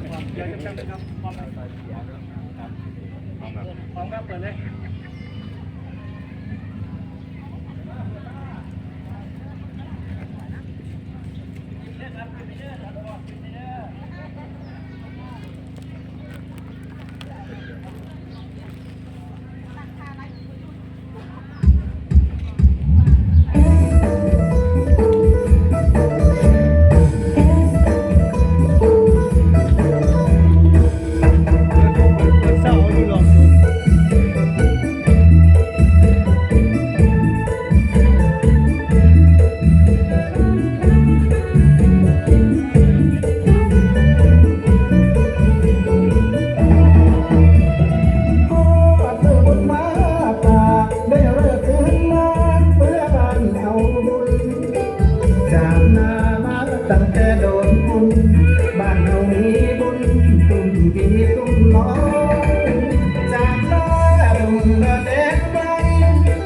พร้อมครับพร้อมครับเปิดเลย กีตุ้มน้อจากลาดงระเด็กไป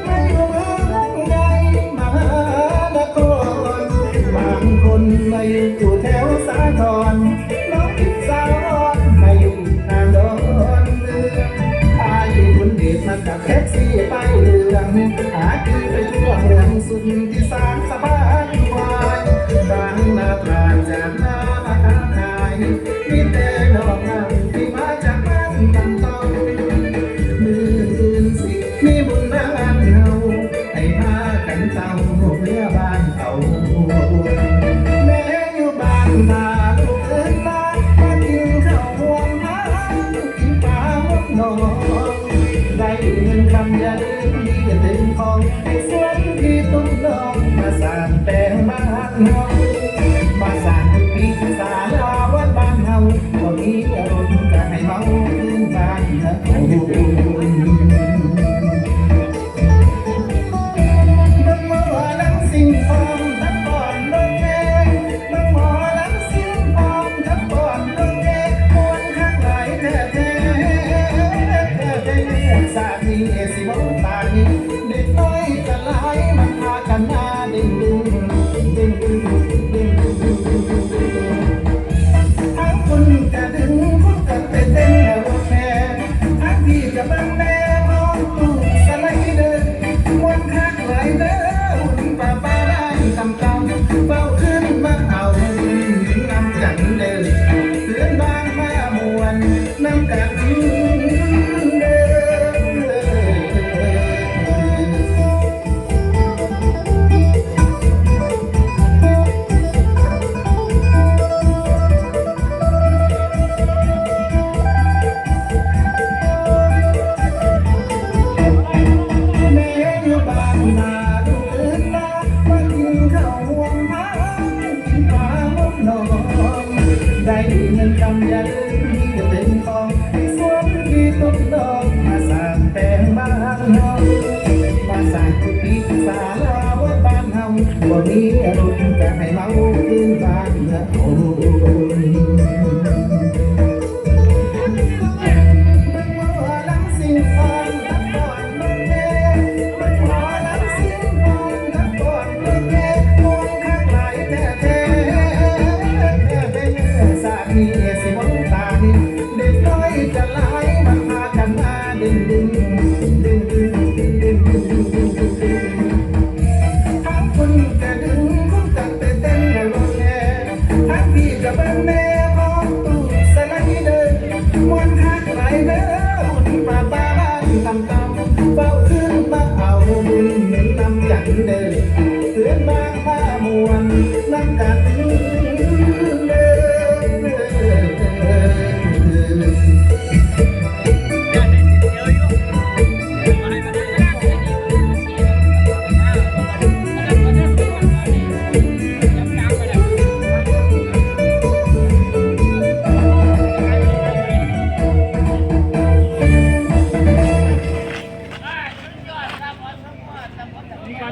ไม่รู้เรื่องใดมหานครบางคนมาอยู่แถวสาทรน้องสาวอ่อนมาอยู่ทางดอนเมืองพาอยู่คนเดียวมากับแท็กซี่ไปเหลืองหาที่ไปทั่วเมืองสุดที่สามสะพานควายบางนาตราดจากนามาค้าขายมีแต่ากันเจ้าเพื่อบ้านเขาแม่อยู่บ้านนาลูกเอิ้นมามากินข้าวห่วงหากินปลาหมดหนองได้เงินคำยันดีเต็มของให้สวนที่ตุ้มดอกมาสางแต่งบ้านเฮามาสางปีศาลาวัดบ้านเฮาบ่มีอารมณ์จะให้เมาขึ้นบ้านเฮา เงินกำยันที่จะเป็นของให้สวมที่ต้นอกมา สามีสิมองตาดิเด็กน้อยจะไหลมันพากันมาดึงดึงดึงดึงดึงดึงดึงดึงดึงดึงดึงทั้งคุณจะดึงคุณจะเต้นเต้นในรถแห่ทั้งพี่จะเป็นแม่ขอตู้สไลเดอร์มวนทักไหลเด้อหุ่นป้าป้าบ้านตำตำเฝ้าขึ้นมาเอาบุญเหม็นนำกันเด้อ